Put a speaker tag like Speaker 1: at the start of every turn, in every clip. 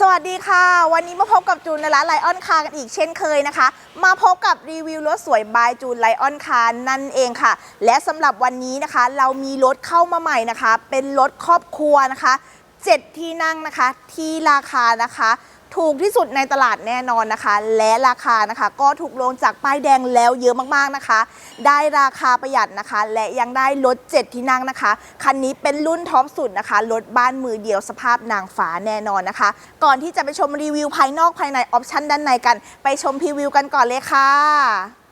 Speaker 1: สวัสดีค่ะ วันนี้มาพบกับจูนในร้านไลออนคาร์กันอีกเช่นเคยนะคะ มาพบกับรีวิวรถสวยบายจูนไลออนคาร์นั่นเองค่ะ และสำหรับวันนี้นะคะ เรามีรถเข้ามาใหม่นะคะ เป็นรถครอบครัวนะคะ 7 ที่นั่งนะคะที่ราคานะคะ ถูกที่สุดในตลาดแน่นอนนะคะ และราคานะคะ ก็ถูกลงจากป้ายแดงแล้วเยอะมากๆนะคะ ได้ราคาประหยัดนะคะ และยังได้รถ7ที่นั่งนะคะ คันนี้เป็นรุ่นท็อปสุดนะคะรถบ้านมือเดียวสภาพนางฟ้าแน่นอนนะคะ ก่อนที่จะไปชมรีวิวภายนอกภายในออปชันด้านในกัน ไปชมพรีวิวกันก่อนเลยค่ะ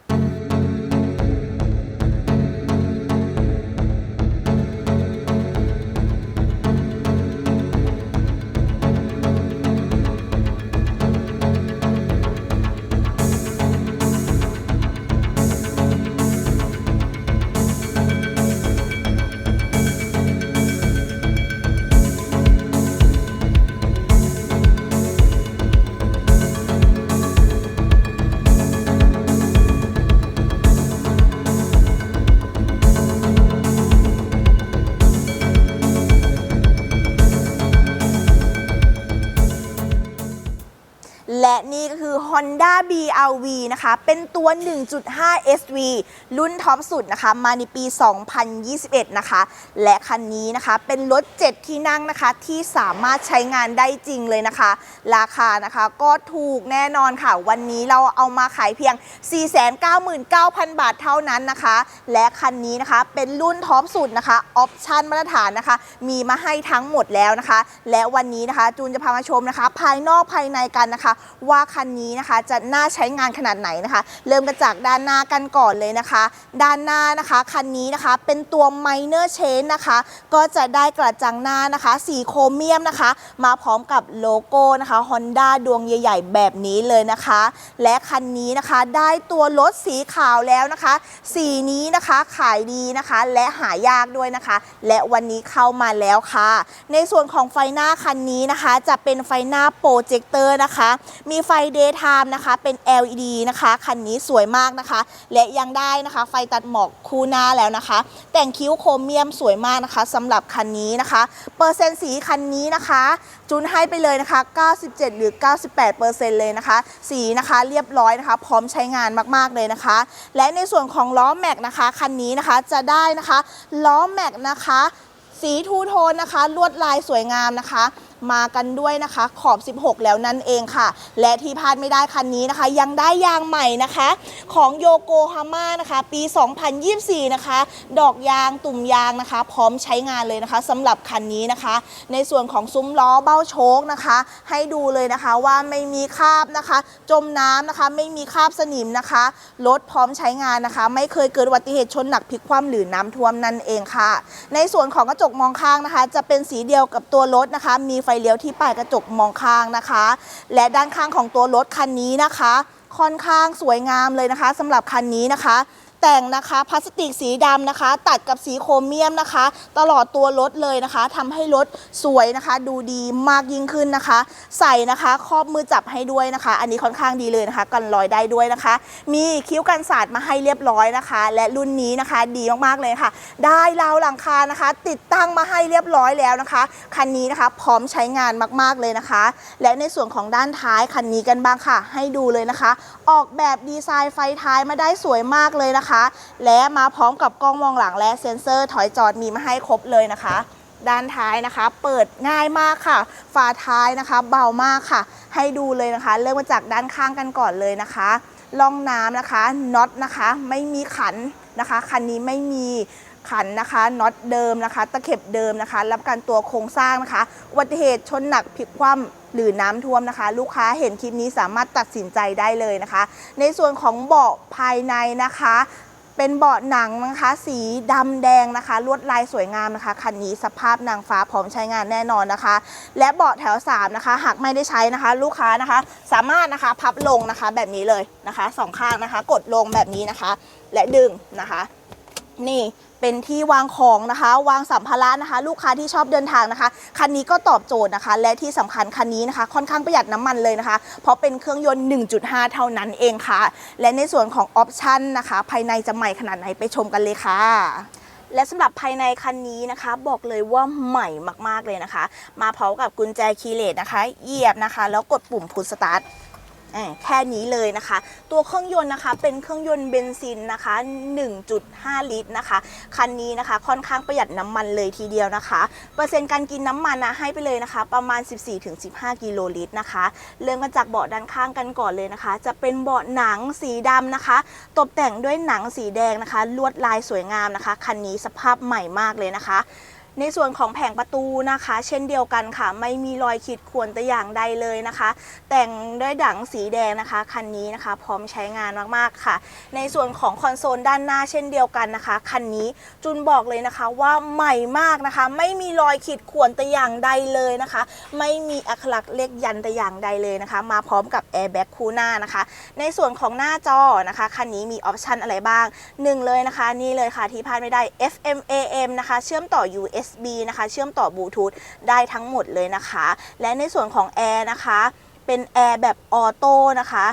Speaker 1: และนี่ก็คือ Honda BRV นะคะ เป็นตัว 1.5 SV รุ่นท็อปสุดนะคะ มาในปี 2021 นะคะ และคันนี้นะคะ เป็นรถ 7 ที่นั่งนะคะ ที่สามารถใช้งานได้จริงเลยนะคะ ราคานะคะก็ถูกแน่นอนค่ะ วันนี้เราเอามาขายเพียง 499,000 บาทเท่านั้นนะคะ และคันนี้นะคะ เป็นรุ่นท็อปสุดนะคะ ออปชั่นมาตรฐานนะคะ มีมาให้ทั้งหมดแล้วนะคะ และวันนี้นะคะ จูนจะพามาชมนะคะ ภายนอกภายในกันนะคะว่าคันนี้นะคะจะน่าใช้งานขนาดไหนนะคะ เริ่มกันจากด้านหน้ากันก่อนเลยนะคะ ด้านหน้านะคะคันนี้นะคะเป็นตัว minor change นะคะ ก็จะได้กระจังหน้านะคะ สีโครเมียมนะคะ มาพร้อมกับโลโก้นะคะ Honda ดวงใหญ่ๆ แบบนี้เลยนะคะ และคันนี้นะคะได้ตัวรถสีขาวแล้วนะคะ สีนี้นะคะขายดีนะคะ และหายากด้วยนะคะ และวันนี้เข้ามาแล้วค่ะ ในส่วนของไฟหน้าคันนี้นะคะ จะเป็นไฟหน้าโปรเจคเตอร์นะคะมีไฟ daytime นะคะ เป็น LED นะคะ คันนี้สวยมากนะคะ และยังได้นะคะ ไฟตัดหมอกคู่หน้าแล้วนะคะ แต่งคิ้วโครเมียมสวยมากนะคะสำหรับคันนี้นะคะ เปอร์เซ็นต์สีคันนี้นะคะจูนให้ไปเลยนะคะ 97 หรือ 98เปอร์เซ็นต์เลยนะคะ สีนะคะเรียบร้อยนะคะ พร้อมใช้งานมาก ๆ เลยนะคะ และในส่วนของล้อแม็กนะคะ คันนี้นะคะจะได้นะคะล้อแม็กนะคะ สีทูโทนนะคะ ลวดลายสวยงามนะคะ มากันด้วยนะคะ ขอบ 16 แล้วนั่นเองค่ะ และที่พลาดไม่ได้คันนี้นะคะ ยังได้ยางใหม่นะคะ ของโยโกฮาม่านะคะ ปี 2024 นะคะ ดอกยางตุ่มยางนะคะ พร้อมใช้งานเลยนะคะสำหรับคันนี้นะคะ ในส่วนของซุ้มล้อเบ้าโชคนะคะ ให้ดูเลยนะคะว่าไม่มีคราบนะคะ จมน้ำนะคะ ไม่มีคราบสนิมนะคะรถพร้อมใช้งานนะคะ ไม่เคยเกิดอุบัติเหตุชนหนักพลิกคว่ำหรือน้ำท่วมนั่นเองค่ะ ในส่วนของกระจกมองข้างนะคะ จะเป็นสีเดียวกับตัวรถนะคะ มีไฟเลี้ยวที่ปลายกระจกมองข้างนะคะ และด้านข้างของตัวรถคันนี้นะคะ ค่อนข้างสวยงามเลยนะคะสำหรับคันนี้นะคะ แต่งนะคะพลาสติกสีดำนะคะ ตัดกับสีโครเมียมนะคะ ตลอดตัวรถเลยนะคะทำให้รถสวยนะคะ ดูดีมากยิ่งขึ้นนะคะ ใส่นะคะครอบมือจับให้ด้วยนะคะ อันนี้ค่อนข้างดีเลยนะคะ กันรอยได้ด้วยนะคะ มีคิ้วกันสาดมาให้เรียบร้อยนะคะ และรุ่นนี้นะคะดีมากๆเลยค่ะ ได้ราวหลังคานะคะ ติดตั้งมาให้เรียบร้อยแล้วนะคะคันนี้นะคะพร้อมใช้งานมากๆเลยนะคะ และในส่วนของด้านท้ายคันนี้กันบ้างค่ะ ให้ดูเลยนะคะ ออกแบบดีไซน์ไฟท้ายมาได้สวยมากเลยนะคะและมาพร้อมกับกล้องมองหลังและเซ็นเซอร์ถอยจอดมีมาให้ครบเลยนะคะ ด้านท้ายนะคะ เปิดง่ายมากค่ะ ฝาท้ายนะคะ เบามากค่ะ ให้ดูเลยนะคะ เริ่มมาจากด้านข้างกันก่อนเลยนะคะล่องน้ำนะคะน็อตนะคะ ไม่มีขัน นะคะคันนี้ไม่มีขันนะคะน็อตเดิมนะคะ ตะเข็บเดิมนะคะ รับการตัวโครงสร้างนะคะอุบัติเหตุชนหนักพลิกคว่ำหรือน้ำท่วมนะคะ ลูกค้าเห็นคลิปนี้สามารถตัดสินใจได้เลยนะคะ ในส่วนของเบาะภายในนะคะ เป็นเบาะหนังนะคะ สีดำแดงนะคะ ลวดลายสวยงามนะคะ คันนี้สภาพนางฟ้าพร้อมใช้งานแน่นอนนะคะ และเบาะแถว 3 นะคะ หากไม่ได้ใช้นะคะ ลูกค้านะคะ สามารถนะคะพับลงนะคะแบบนี้เลยนะคะสองข้างนะคะ กดลงแบบนี้นะคะ และดึงนะคะ นี่เป็นที่วางของนะคะ วางสัมภาระนะคะ ลูกค้าที่ชอบเดินทางนะคะ คันนี้ก็ตอบโจทย์นะคะ และที่สำคัญคันนี้นะคะ ค่อนข้างประหยัดน้ำมันเลยนะคะ เพราะเป็นเครื่องยนต์ 1.5 เท่านั้นเองค่ะ และในส่วนของออปชันนะคะ ภายในจะใหม่ขนาดไหนไปชมกันเลยค่ะและสำหรับภายในคันนี้นะคะ บอกเลยว่าใหม่มากๆเลยนะคะ มาพร้อมกับกุญแจคีย์เลสนะคะเหยียบนะคะ แล้วกดปุ่มพุชสตาร์ท แค่นี้เลยนะคะ ตัวเครื่องยนต์นะคะ เป็นเครื่องยนต์เบนซินนะคะ 1.5 ลิตรนะคะ คันนี้นะคะค่อนข้างประหยัดน้ำมันเลยทีเดียวนะคะ เปอร์เซ็นต์การกินน้ำมันนะให้ไปเลยนะคะ ประมาณ 14-15 กิโลลิตรนะคะ เริ่มกันจากเบาะด้านข้างกันก่อนเลยนะคะ จะเป็นเบาะหนังสีดำนะคะ ตกแต่งด้วยหนังสีแดงนะคะ ลวดลายสวยงามนะคะ คันนี้สภาพใหม่มากเลยนะคะ ในส่วนของแผงประตูนะคะ เช่นเดียวกันค่ะ ไม่มีรอยขีดข่วนแต่อย่างใดเลยนะคะ แต่งด้วยดังสีแดงนะคะคันนี้นะคะ พร้อมใช้งานมากๆค่ะ ในส่วนของคอนโซลด้านหน้าเช่นเดียวกันนะคะคันนี้จุนบอกเลยนะคะว่าใหม่มากนะคะ ไม่มีรอยขีดข่วนแต่อย่างใดเลยนะคะ ไม่มีอักขระเลขยันแต่อย่างใดเลยนะคะ มาพร้อมกับแอร์แบ็กคู่หน้านะคะ ในส่วนของหน้าจอนะคะคันนี้มีออปชันอะไรบ้างหนึ่งเลยนะคะ นี่เลยค่ะที่พลาดไม่ได้ FM AM นะคะ เชื่อมต่อ us USB นะคะ เชื่อมต่อบลูทูธได้ทั้งหมดเลยนะคะ และในส่วนของแอร์นะคะ เป็นแอร์แบบออโต้นะคะ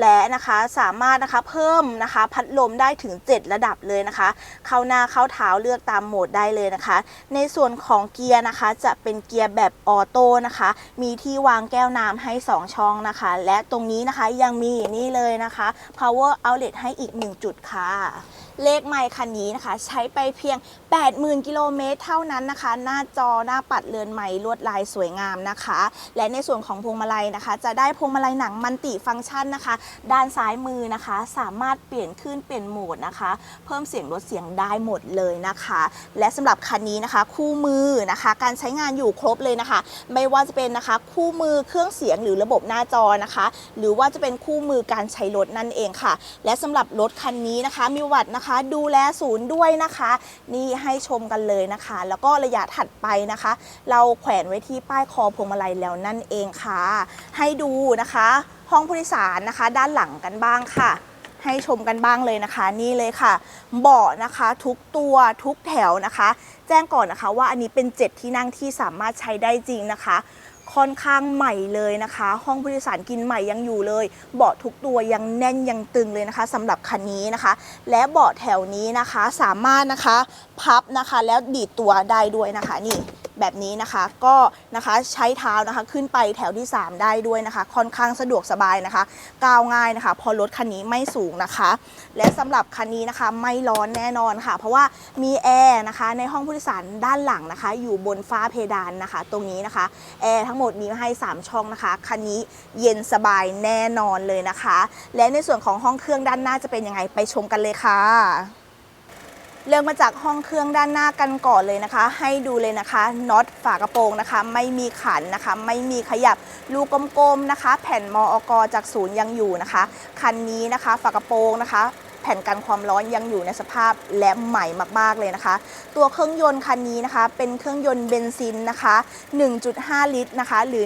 Speaker 1: และนะคะสามารถนะคะเพิ่มนะคะพัดลมได้ถึง 7 ระดับเลยนะคะ เข้าหน้าเข้าเท้าเลือกตามโหมดได้เลยนะคะ ในส่วนของเกียร์นะคะจะเป็นเกียร์แบบออโต้นะคะ มีที่วางแก้วน้ำให้ 2 ช่องนะคะ และตรงนี้นะคะยังมีนี่เลยนะคะ power outlet ให้อีก 1 จุดค่ะ เลขไมค์คันนี้นะคะ ใช้ไปเพียง 80,000 กิโลเมตรเท่านั้นนะคะ หน้าจอหน้าปัดเรือนไม้ลวดลายสวยงามนะคะ และในส่วนของพวงมาลัยนะคะ จะได้พวงมาลัยหนังมันติฟังก์ชันนะคะ ด้านซ้ายมือนะคะ สามารถเปลี่ยนขึ้นเปลี่ยนโหมดนะคะ เพิ่มเสียงลดเสียงได้หมดเลยนะคะ และสำหรับคันนี้นะคะ คู่มือนะคะ การใช้งานอยู่ครบเลยนะคะ ไม่ว่าจะเป็นนะคะคู่มือเครื่องเสียงหรือระบบหน้าจอนะคะ หรือว่าจะเป็นคู่มือการใช้รถนั่นเองค่ะ และสำหรับรถคันนี้นะคะมีวัดนะคะดูแลศูนย์ด้วยนะคะ นี่ให้ชมกันเลยนะคะ แล้วก็ระยะถัดไปนะคะ เราแขวนไว้ที่ป้ายคอพวงมาลัยแล้วนั่นเองค่ะ ให้ดูนะคะ ห้องผู้โดยสารนะคะ ด้านหลังกันบ้างค่ะให้ชมกันบ้างเลยนะคะนี่เลยค่ะ เบาะนะคะทุกตัวทุกแถวนะคะ แจ้งก่อนนะคะว่าอันนี้เป็น 7 ที่นั่งที่สามารถใช้ได้จริงนะคะ ค่อนข้างใหม่เลยนะคะ ห้องผู้โดยสารกินใหม่ยังอยู่เลย เบาะทุกตัวยังแน่นยังตึงเลยนะคะสำหรับคันนี้นะคะ และเบาะแถวนี้นะคะสามารถนะคะ พับนะคะแล้วดีดตัวได้ด้วยนะคะนี่ แบบนี้นะคะ ก็นะคะใช้เท้านะคะขึ้นไปแถวที่ 3 ได้ด้วยนะคะ ค่อนข้างสะดวกสบายนะคะ ก้าวง่ายนะคะ พอรถคันนี้ไม่สูงนะคะ และสำหรับคันนี้นะคะไม่ร้อนแน่นอนค่ะ เพราะว่ามีแอร์นะคะในห้องผู้โดยสารด้านหลังนะคะ อยู่บนฟ้าเพดานนะคะ ตรงนี้นะคะแอร์ทั้งหมดมีให้ 3 ช่องนะคะคันนี้เย็นสบายแน่นอนเลยนะคะ และในส่วนของห้องเครื่องด้านหน้าจะเป็นยังไงไปชมกันเลยค่ะ เริ่มมาจากห้องเครื่องด้านหน้ากันก่อนเลยนะคะ ให้ดูเลยนะคะน็อตฝากระโปรงนะคะ ไม่มีขันนะคะ ไม่มีขยับลูกกลมๆนะคะ แผ่นมอกจากศูนย์ยังอยู่นะคะ คันนี้นะคะ ฝากระโปรงนะคะ แผ่นกันความร้อนยังอยู่ในสภาพและใหม่มากๆเลยนะคะ ตัวเครื่องยนต์คันนี้นะคะ เป็นเครื่องยนต์เบนซินนะคะ 1.5 ลิตรนะคะ หรือ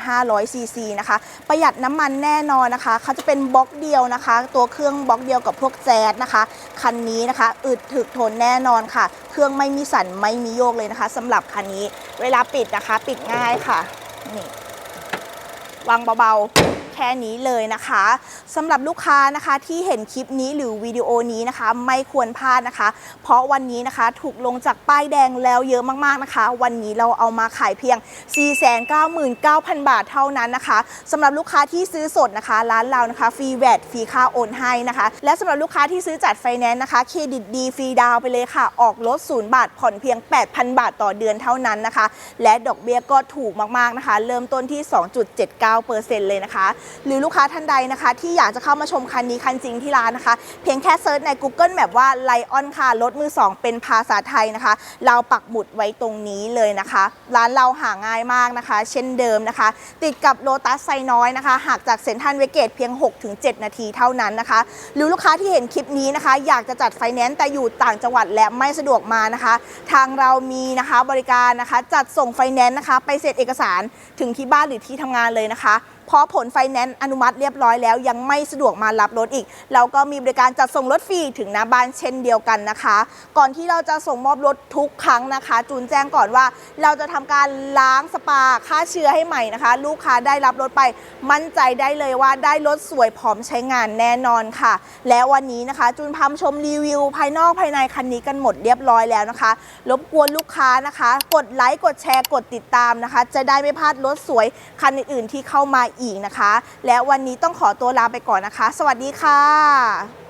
Speaker 1: 1,500 ซีซีนะคะ ประหยัดน้ำมันแน่นอนนะคะเขาจะเป็นบล็อกเดียวนะคะ ตัวเครื่องบล็อกเดียวกับพวกแจ๊ดนะคะ คันนี้นะคะ อึดถึกทนแน่นอนค่ะ เครื่องไม่มีสั่นไม่มีโยกเลยนะคะสำหรับคันนี้ เวลาปิดนะคะ ปิดง่ายค่ะนี่วางเบาๆ แค่นี้เลยนะคะสำหรับลูกค้านะคะที่เห็นคลิปนี้หรือวิดีโอนี้นะคะ ไม่ควรพลาดนะคะ เพราะวันนี้นะคะถูกลงจากป้ายแดงแล้วเยอะมากๆนะคะ วันนี้เราเอามาขายเพียง 499,000 บาทเท่านั้นนะคะสำหรับลูกค้าที่ซื้อสดนะคะ ร้านเรานะคะฟรีแวดฟรีค่าโอนให้นะคะ และสำหรับลูกค้าที่ซื้อจัดไฟแนนซ์นะคะเครดิตดีฟรีดาวไปเลยค่ะ ออกรถศูนย์บาทผ่อนเพียง 8,000 บาทต่อเดือนเท่านั้นนะคะ และดอกเบี้ยก็ถูกมากๆนะคะ เริ่มต้นที่ 2.79%เลยนะคะหรือลูกค้าท่านใดนะคะ ที่อยากจะเข้ามาชมคันนี้คันจริงที่ร้านนะคะ เพียงแค่เซิร์ชใน Google Map ว่า Lion ค่ะรถมือ 2 เป็นภาษาไทยนะคะ เราปักหมุดไว้ตรงนี้เลยนะคะ ร้านเราหาง่ายมากนะคะ เช่นเดิมนะคะ ติดกับโลตัสไซน้อยนะคะหากจากเซ็นทรัลเวเกตเพียง 6-7 นาทีเท่านั้นนะคะ หรือลูกค้าที่เห็นคลิปนี้นะคะ อยากจะจัดไฟแนนซ์แต่อยู่ต่างจังหวัดและไม่สะดวกมานะคะ ทางเรามีนะคะบริการนะคะ จัดส่งไฟแนนซ์นะคะ ไปเสร็จเอกสารถึงที่บ้านหรือที่ทำงานเลยนะคะเพราะผลไฟแนนซ์อนุมัติเรียบร้อยแล้ว ยังไม่สะดวกมารับรถอีก เราก็มีบริการจัดส่งรถฟรีถึงหน้าบ้านเช่นเดียวกันนะคะ ก่อนที่เราจะส่งมอบรถทุกครั้งนะคะ จูนแจ้งก่อนว่า เราจะทำการล้างสปาฆ่าเชื้อให้ใหม่นะคะ ลูกค้าได้รับรถไปมั่นใจได้เลยว่าได้รถสวยพร้อมใช้งานแน่นอนค่ะ และวันนี้นะคะ จูนพามชมรีวิว ภายนอกภายในคันนี้กันหมดเรียบร้อยแล้วนะคะ รบกวนลูกค้านะคะ กดไลค์กดแชร์กดติดตามนะคะ จะได้ไม่พลาดรถสวยคันอื่นๆที่เข้ามาอีกนะคะ และวันนี้ต้องขอตัวลาไปก่อนนะคะ สวัสดีค่ะ